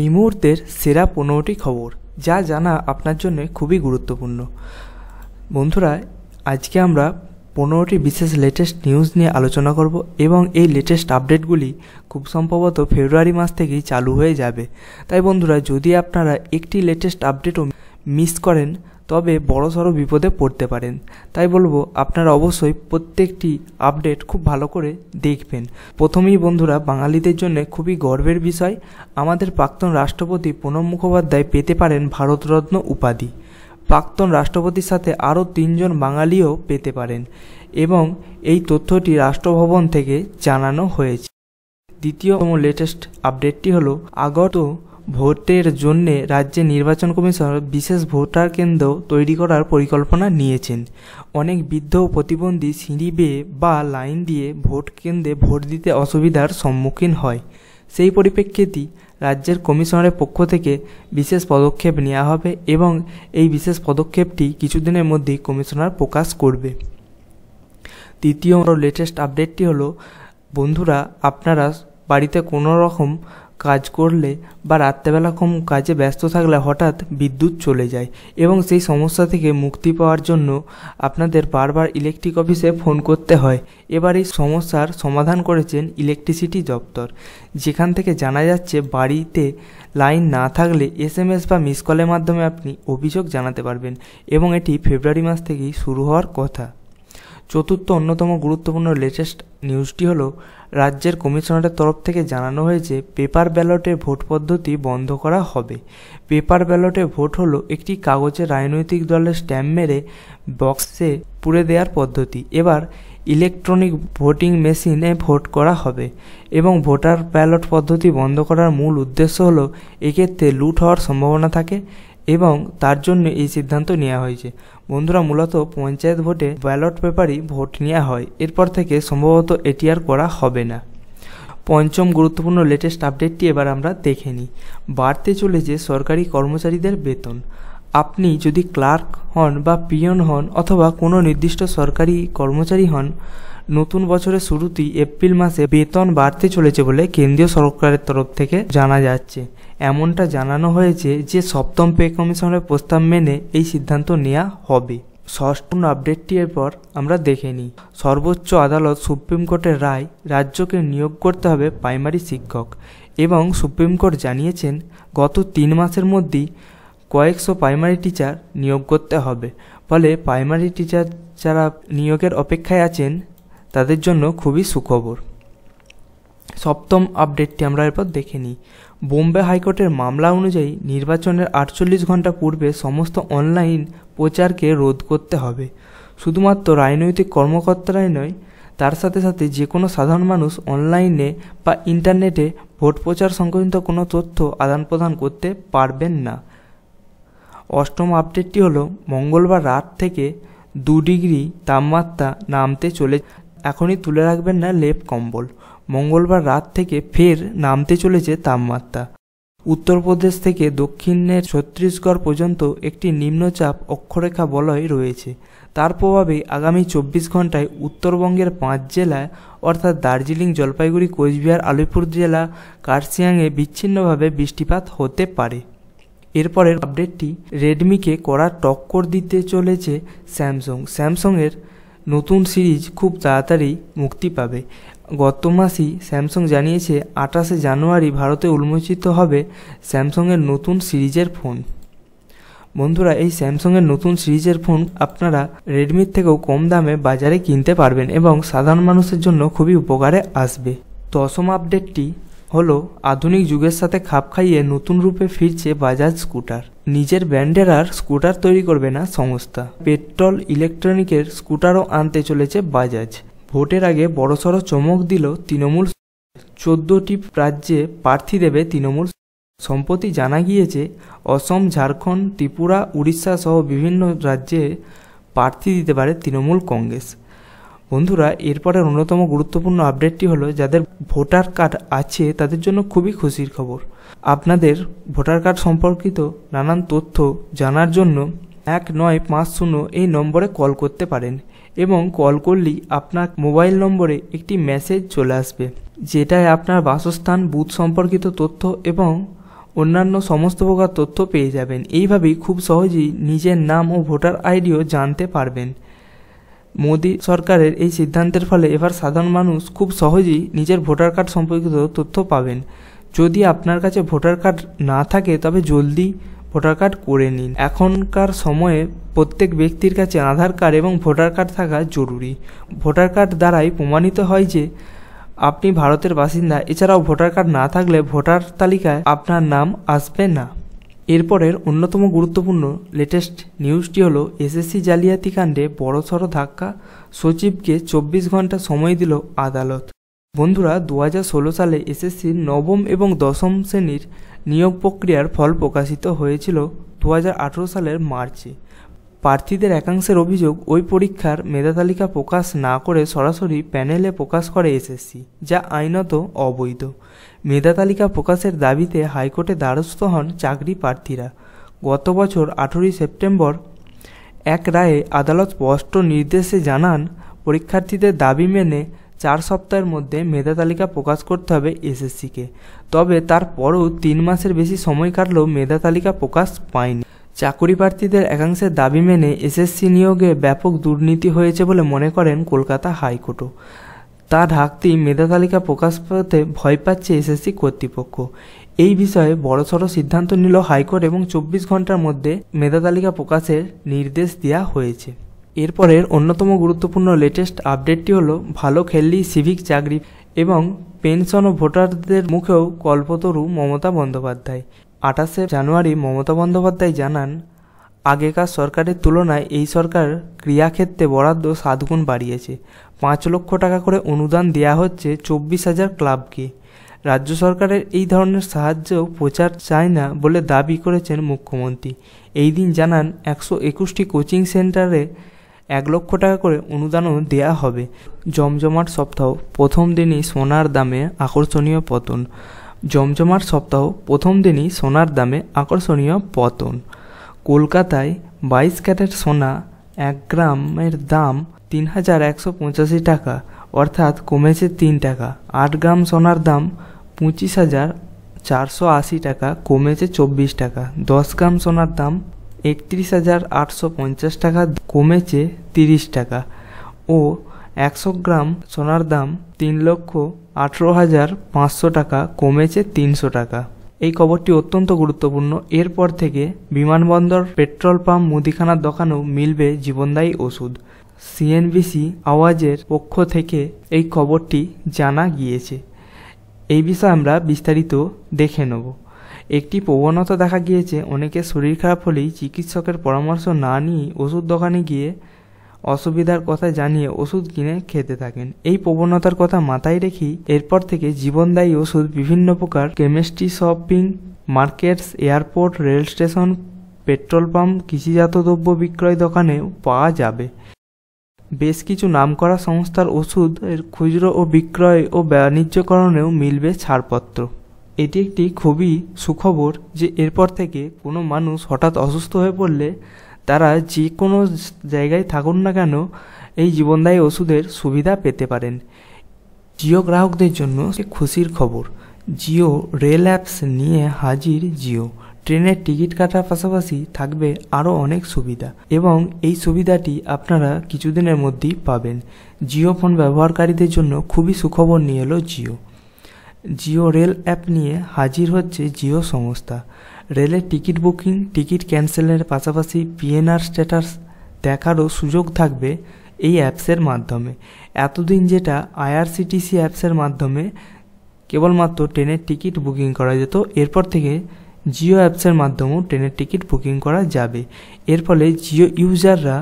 এই মুহূর্তের সেরা পনেরোটি খবর, যা জানা আপনার জন্য খুবই গুরুত্বপূর্ণ। বন্ধুরা, আজকে আমরা পনেরোটি বিশেষ লেটেস্ট নিউজ নিয়ে আলোচনা করব এবং এই লেটেস্ট আপডেটগুলি খুব সম্ভবত ফেব্রুয়ারি মাস থেকেই চালু হয়ে যাবে। তাই বন্ধুরা, যদি আপনারা একটি লেটেস্ট আপডেটও মিস করেন তবে বড়সড় বিপদে পড়তে পারেন। তাই বলব, আপনারা অবশ্যই প্রত্যেকটি আপডেট খুব ভালো করে দেখবেন। প্রথমেই বন্ধুরা, বাঙালিদের জন্য খুবই গর্বের বিষয়, আমাদের প্রাক্তন রাষ্ট্রপতি প্রণব মুখোপাধ্যায় পেতে পারেন ভারতরত্ন উপাধি। প্রাক্তন রাষ্ট্রপতির সাথে আরও তিনজন বাঙালিও পেতে পারেন এবং এই তথ্যটি রাষ্ট্রভবন থেকে জানানো হয়েছে। দ্বিতীয়তম লেটেস্ট আপডেটটি হলো, আগত ভোটের জন্যে রাজ্যে নির্বাচন কমিশন বিশেষ ভোটার কেন্দ্র তৈরি করার পরিকল্পনা নিয়েছেন। অনেক বৃদ্ধ প্রতিবন্ধী সিঁড়ি বেয়ে বা লাইন দিয়ে ভোট কেন্দ্রে ভোট দিতে অসুবিধার সম্মুখীন হয়। সেই পরিপ্রেক্ষিতেই রাজ্যের কমিশনারের পক্ষ থেকে বিশেষ পদক্ষেপ নেওয়া হবে এবং এই বিশেষ পদক্ষেপটি কিছুদিনের মধ্যেই কমিশনার প্রকাশ করবে। তৃতীয় লেটেস্ট আপডেটটি হলো, বন্ধুরা, আপনারা বাড়িতে কোনো রকম কাজ করলে বা রাত্রেবেলা কম কাজে ব্যস্ত থাকলে হঠাৎ বিদ্যুৎ চলে যায় এবং সেই সমস্যা থেকে মুক্তি পাওয়ার জন্য আপনাদের বারবার ইলেকট্রিক অফিসে ফোন করতে হয়। এবার এই সমস্যার সমাধান করেছেন ইলেকট্রিসিটি দপ্তর, যেখান থেকে জানা যাচ্ছে বাড়িতে লাইন না থাকলে এসএমএস বা মিস কলের মাধ্যমে আপনি অভিযোগ জানাতে পারবেন এবং এটি ফেব্রুয়ারি মাস থেকেই শুরু হওয়ার কথা। চতুর্থ অন্যতম গুরুত্বপূর্ণ লেটেস্ট নিউজটি হলো, রাজ্যের কমিশনারের তরফ থেকে জানানো হয়েছে, পেপার ব্যালটে ভোট পদ্ধতি বন্ধ করা হবে। পেপার ব্যালটে ভোট হলো একটি কাগজে রাজনৈতিক দলের স্ট্যাম্প মেরে বক্সে পুড়ে দেওয়ার পদ্ধতি। এবার ইলেকট্রনিক ভোটিং মেশিনে ভোট করা হবে এবং ভোটার ব্যালট পদ্ধতি বন্ধ করার মূল উদ্দেশ্য হলো, এক্ষেত্রে লুট হওয়ার সম্ভাবনা থাকে এবং তার জন্য এই সিদ্ধান্ত নেওয়া হয়েছে। বন্ধুরা, মূলত পঞ্চায়েত ভোটে ব্যালট পেপারই ভোট নেওয়া হয়। এরপর থেকে সম্ভবত এটি আর করা হবে না। পঞ্চম গুরুত্বপূর্ণ লেটেস্ট আপডেটটি এবার আমরা দেখে নিই। বাড়তে চলেছে সরকারি কর্মচারীদের বেতন। আপনি যদি ক্লার্ক হন বা পিয়ন হন অথবা কোনো নির্দিষ্ট সরকারি কর্মচারী হন নতুন বছরের শুরুতেই এপ্রিল মাসে বেতন বাড়তে চলেছে বলে কেন্দ্রীয় সরকারের তরফ থেকে জানা যাচ্ছে। এমনটা জানানো হয়েছে যে সপ্তম পে কমিশনের প্রস্তাব মেনে এই সিদ্ধান্ত নেওয়া হবে। ষষ্ঠ আপডেটটি এরপর আমরা দেখে নিই। সর্বোচ্চ আদালত সুপ্রিম কোর্টের রায় রাজ্যকে নিয়োগ করতে হবে প্রাইমারি শিক্ষক এবং সুপ্রিম কোর্ট জানিয়েছেন, গত তিন মাসের মধ্যেই কয়েকশো প্রাইমারি টিচার নিয়োগ করতে হবে। ফলে প্রাইমারি টিচার যারা নিয়োগের অপেক্ষায় আছেন তাদের জন্য খুবই সুখবর। সপ্তম আপডেটটি আমরা এরপর দেখে নিই। বোম্বে হাইকোর্টের মামলা অনুযায়ী নির্বাচনের আটচল্লিশ ঘণ্টা পূর্বে সমস্ত অনলাইন প্রচারকে রোধ করতে হবে। শুধুমাত্র রাজনৈতিক কর্মকর্তারাই নয়, তার সাথে সাথে যে কোনো সাধারণ মানুষ অনলাইনে বা ইন্টারনেটে ভোট প্রচার সংক্রান্ত কোনো তথ্য আদান প্রদান করতে পারবেন না। অষ্টম আপডেটটি হলো, মঙ্গলবার রাত থেকে দু ডিগ্রি তাপমাত্রা নামতে চলে এখনই তুলে রাখবেন না লেপ কম্বল। মঙ্গলবার রাত থেকে ফের নামতে চলেছে তাপমাত্রা। উত্তরপ্রদেশ থেকে দক্ষিণের ছত্তিশগড় পর্যন্ত একটি নিম্নচাপ অক্ষরেখা বলয় রয়েছে। তার প্রভাবে আগামী চব্বিশ ঘন্টায় উত্তরবঙ্গের পাঁচ জেলায়, অর্থাৎ দার্জিলিং, জলপাইগুড়ি, কোচবিহার, আলিপুর জেলা কার্সিয়াংয়ে বিচ্ছিন্নভাবে বৃষ্টিপাত হতে পারে। এরপরের আপডেটটি রেডমিকে কড়া টক্কর দিতে চলেছে স্যামসং। স্যামসংয়ের নতুন সিরিজ খুব তাড়াতাড়ি মুক্তি পাবে। গত মাসেই স্যামসং জানিয়েছে, আঠাশে জানুয়ারি ভারতে উন্মোচিত হবে স্যামসংয়ের নতুন সিরিজের ফোন। বন্ধুরা, এই স্যামসংয়ের নতুন সিরিজের ফোন আপনারা রেডমির থেকেও কম দামে বাজারে কিনতে পারবেন এবং সাধারণ মানুষের জন্য খুবই উপকারে আসবে। দশম আপডেটটি হলো, আধুনিক যুগের সাথে খাপ খাইয়ে নতুন রূপে ফিরছে বাজাজ স্কুটার। নিজের ব্র্যান্ডের আর স্কুটার তৈরি করবে না সংস্থা। পেট্রোল ইলেকট্রনিকের স্কুটারও আনতে চলেছে বাজাজ। ভোটের আগে বড়সড় চমক দিল তৃণমূল চোদ্দটি রাজ্যে প্রার্থী দেবে তৃণমূল সম্প্রতি জানা গিয়েছে, অসম, ঝাড়খণ্ড, ত্রিপুরা, উড়িষ্যা সহ বিভিন্ন রাজ্যে প্রার্থী দিতে পারে তৃণমূল কংগ্রেস। বন্ধুরা, এরপরের অন্যতম গুরুত্বপূর্ণ আপডেটটি হলো যাদের ভোটার কার্ড আছে তাদের জন্য খুবই খুশির খবর। আপনাদের ভোটার কার্ড সম্পর্কিত নানান তথ্য জানার জন্য এক নয় পাঁচ শূন্য এই নম্বরে কল করতে পারেন এবং কল করলেই আপনার মোবাইল নম্বরে একটি মেসেজ চলে আসবে, যেটায় আপনার বাসস্থান, বুথ সম্পর্কিত তথ্য এবং অন্যান্য সমস্ত প্রকার তথ্য পেয়ে যাবেন। এইভাবেই খুব সহজেই নিজের নাম ও ভোটার আইডিও জানতে পারবেন। মোদী সরকারের এই সিদ্ধান্তের ফলে এবার সাধারণ মানুষ খুব সহজেই নিজের ভোটার কার্ড সম্পর্কিত তথ্য পাবেন। যদি আপনার কাছে ভোটার কার্ড না থাকে, তবে জলদি ভোটার কার্ড করে নিন। এখনকার সময়ে প্রত্যেক ব্যক্তির কাছে আধার কার্ড এবং ভোটার কার্ড থাকা জরুরি। ভোটার কার্ড দ্বারাই প্রমাণিত হয় যে আপনি ভারতের বাসিন্দা। এছাড়াও ভোটার কার্ড না থাকলে ভোটার তালিকায় আপনার নাম আসবে না। এরপরের অন্যতম গুরুত্বপূর্ণ লেটেস্ট নিউজটি হলো এসএসসি জালিয়াতি কাণ্ডে বড়সড় ধাক্কা। সচিবকে চব্বিশ ঘণ্টা সময় দিল আদালত। বন্ধুরা দু হাজার ষোলো সালে এসএসসির নবম এবং দশম শ্রেণির নিয়োগ প্রক্রিয়ার ফল প্রকাশিত হয়েছিল দু হাজার আঠেরো সালের মার্চে। প্রার্থীদের একাংশের অভিযোগ, ওই পরীক্ষার মেধা তালিকা প্রকাশ না করে সরাসরি প্যানেলে প্রকাশ করে এসএসসি যা আইনত অবৈধ। মেধা তালিকা প্রকাশের দাবিতে হাইকোর্টে দ্বারস্থ হন চাকরি প্রার্থীরা। গত বছর আঠেরোই সেপ্টেম্বর এক রায়ে আদালত স্পষ্ট নির্দেশে জানান, পরীক্ষার্থীদের দাবি মেনে চার সপ্তাহের মধ্যে মেধা তালিকা প্রকাশ করতে হবে এসএসসিকে। তবে তারপরও তিন মাসের বেশি সময় কাটলেও মেধা তালিকা প্রকাশ পায়নি। চাকুরি প্রার্থীদের একাংশের দাবি মেনে এসএসসি নিয়োগে ব্যাপক দুর্নীতি হয়েছে বলে মনে করেন কলকাতা হাইকোর্টও। তা ঢাকতেই মেধা তালিকা প্রকাশ পেতে ভয় পাচ্ছে এসএসসি কর্তৃপক্ষ। এই বিষয়ে বড়সড় সিদ্ধান্ত নিল হাইকোর্ট এবং চব্বিশ ঘণ্টার মধ্যে মেধা তালিকা প্রকাশের নির্দেশ দেওয়া হয়েছে। এরপরের অন্যতম গুরুত্বপূর্ণ লেটেস্ট আপডেটটি হলো, ভালো খেললেই সিভিক চাকরি এবং পেনশন ও ভোটারদের মুখেও কল্পতরু মমতা বন্দ্যোপাধ্যায়। আঠাশে জানুয়ারি মমতা বন্দ্যোপাধ্যায় জানান আগেকার সরকারের তুলনায় এই সরকার ক্রিয়াক্ষেত্রে বরাদ্দ সাতগুণ বাড়িয়েছে। পাঁচ লক্ষ টাকা করে অনুদান দেওয়া হচ্ছে চব্বিশ হাজার ক্লাবকে। রাজ্য সরকারের এই ধরনের সাহায্য প্রচার চায় না বলে দাবি করেছেন মুখ্যমন্ত্রী। এই দিন জানান একশো একুশটি কোচিং সেন্টারে এক লক্ষ টাকা করে অনুদানও দেয়া হবে। জমজমাট সপ্তাহ, প্রথম দিনই সোনার দামে আকর্ষণীয় পতন। জমজমাট সপ্তাহ, প্রথম দিনই সোনার দামে আকর্ষণীয় পতন। কলকাতায় বাইশ ক্যারেট সোনা, এক গ্রামের দাম তিন হাজার একশো পঁচাশি টাকা, অর্থাৎ কমেছে তিন টাকা। আট গ্রাম সোনার দাম পঁচিশ হাজার চারশো আশি টাকা, কমেছে চব্বিশ টাকা। দশ গ্রাম সোনার দাম একত্রিশ হাজার আটশো পঞ্চাশ টাকা, কমেছে তিরিশ টাকা। ও একশো গ্রাম সোনার দাম তিন লক্ষ আঠেরো হাজার পাঁচশো টাকা, কমেছে তিনশো টাকা। এই খবরটি অত্যন্ত গুরুত্বপূর্ণ। এরপর থেকে বিমানবন্দর, পেট্রোল পাম্প, মুদিখানার দোকানেও মিলবে জীবনদায়ী ওষুধ। সিএনবিসি আওয়াজের পক্ষ থেকে এই খবরটি জানা গিয়েছে। এই বিষয়ে আমরা বিস্তারিত দেখে নেব। একটি প্রবণতা দেখা গিয়েছে অনেকে শরীর খারাপ হলেই চিকিৎসকের পরামর্শ না নিয়ে ওষুধ দোকানে গিয়ে অসুবিধার কথা জানিয়ে ওষুধ কিনে খেতে থাকেন। এই প্রবণতার কথা মাথায় রেখেই এরপর থেকে জীবনদায়ী ওষুধ বিভিন্ন প্রকার chemistry, shopping, markets, airport, rail station, petrol pump, কৃষিজাত দ্রব্য বিক্রয় দোকানেও পাওয়া যাবে। বেশ কিছু নামকরা সংস্থার ওষুধের খুচরো ও বিক্রয় ও বাণিজ্যকরণেও মিলবে ছাড়পত্র। এটি একটি খুবই সুখবর যে এরপর থেকে কোনো মানুষ হঠাৎ অসুস্থ হয়ে পড়লে তারা যে কোনো জায়গায় থাকুন না কেন, এই জীবনদায়ী ওষুধের সুবিধা পেতে পারেন। জিও গ্রাহকদের জন্য খুশির খবর। জিও রেল অ্যাপস নিয়ে হাজির জিও। ট্রেনের টিকিট কাটার পাশাপাশি থাকবে আরও অনেক সুবিধা এবং এই সুবিধাটি আপনারা কিছুদিনের মধ্যেই পাবেন। জিও ফোন ব্যবহারকারীদের জন্য খুবই সুখবর নিয়ে এলো জিও। জিও রেল অ্যাপ নিয়ে হাজির হচ্ছে জিও সংস্থা। রেলের টিকিট বুকিং, টিকিট ক্যান্সেলের পাশাপাশি পিএনআর স্ট্যাটাস দেখারও সুযোগ থাকবে এই অ্যাপসের মাধ্যমে। এতদিন যেটা আইআরসিটিসি অ্যাপসের মাধ্যমে কেবলমাত্র ট্রেনের টিকিট বুকিং করা যেত, এরপর থেকে জিও অ্যাপসের মাধ্যমেও ট্রেনের টিকিট বুকিং করা যাবে। এর ফলে জিও ইউজাররা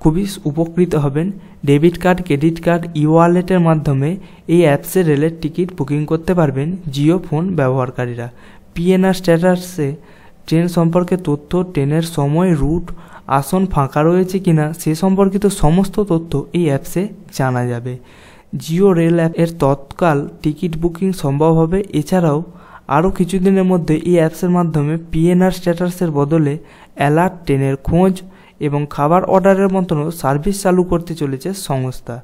খুবই উপকৃত হবেন। Debit card, credit card e ওয়ালেটের মাধ্যমে এই অ্যাপসে রেলের টিকিট বুকিং করতে পারবেন জিও ফোন ব্যবহারকারীরা। পিএনআর স্ট্যাটাসে ট্রেন সম্পর্কে তথ্য, ট্রেনের সময়, রুট, আসন ফাঁকা রয়েছে কিনা, সে সম্পর্কিত সমস্ত তথ্য এই অ্যাপসে জানা যাবে। জিও রেল অ্যাপ এর তৎকাল টিকিট বুকিং সম্ভব হবে। এছাড়াও আরও কিছুদিনের মধ্যে এই অ্যাপসের মাধ্যমে পিএনআর স্ট্যাটাসের বদলে অ্যালার্ট, ট্রেনের খোঁজ এবং খাবার অর্ডারের মতনও সার্ভিস চালু করতে চলেছে সংস্থা।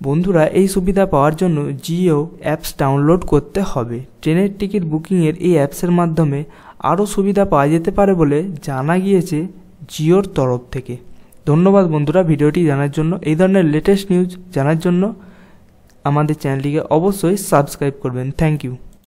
বন্ধুরা, এই সুবিধা পাওয়ার জন্য জিও অ্যাপস ডাউনলোড করতে হবে। ট্রেনের টিকিট বুকিংয়ের এই অ্যাপসের মাধ্যমে আরও সুবিধা পাওয়া যেতে পারে বলে জানা গিয়েছে জিওর তরফ থেকে। ধন্যবাদ বন্ধুরা, ভিডিওটি জানার জন্য। এই ধরনের লেটেস্ট নিউজ জানার জন্য আমাদের চ্যানেলটিকে অবশ্যই সাবস্ক্রাইব করবেন। Thank you